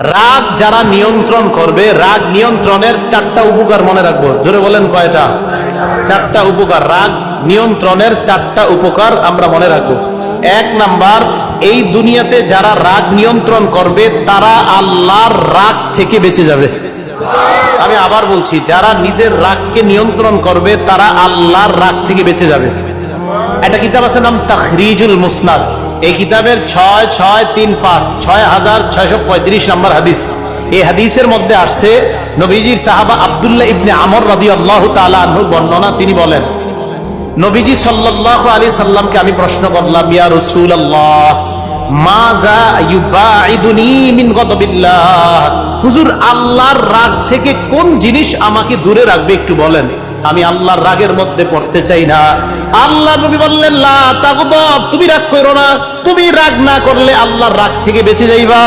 রাগ যারা নিয়ন্ত্রণ করবে, রাগ নিয়ন্ত্রণের চারটা উপকার মনে রাখব। জোরে বলেন কয়টা? চারটা উপকার। রাগ নিয়ন্ত্রণের চারটা উপকার আমরা মনে রাখব। এক নাম্বার, এই দুনিয়াতে যারা রাগ নিয়ন্ত্রণ করবে, তারা আল্লাহর রাগ থেকে বেঁচে যাবে। আমি আবার বলছি, যারা নিজের রাগকে নিয়ন্ত্রণ করবে, তারা আল্লাহর রাগ থেকে বেঁচে যাবে। একটা কিতাব আছে নাম তাখরিজুল মুসনাদ। এই কিতাবের ছয় ছয় তিন পাঁচ ছয় হাজার ছয়শো পঁয়ত্রিশ নম্বর হাদিস। এই হাদিসের মধ্যে আসছে, নবীজির সাহাবা আব্দুল্লাহ ইবনে আমর রাদি আল্লাহ তালুর বর্ণনা, তিনি বলেন, নবীজি সাল্লাহ আলী সাল্লামকে আমি প্রশ্ন করলাম, ইয়া রসুল আল্লাহ হুজুর, আল্লাহর রাগ থেকে কোন জিনিস আমাকে দূরে রাখবে একটু বলেন। আমি আল্লাহর রাগের মধ্যে পড়তে চাই না। আল্লাহ নবী বললেন, লা তাগদব, তুমি রাগ করো না। তুমি রাগ না করলে আল্লাহর রাগ থেকে বেঁচে যাইবা।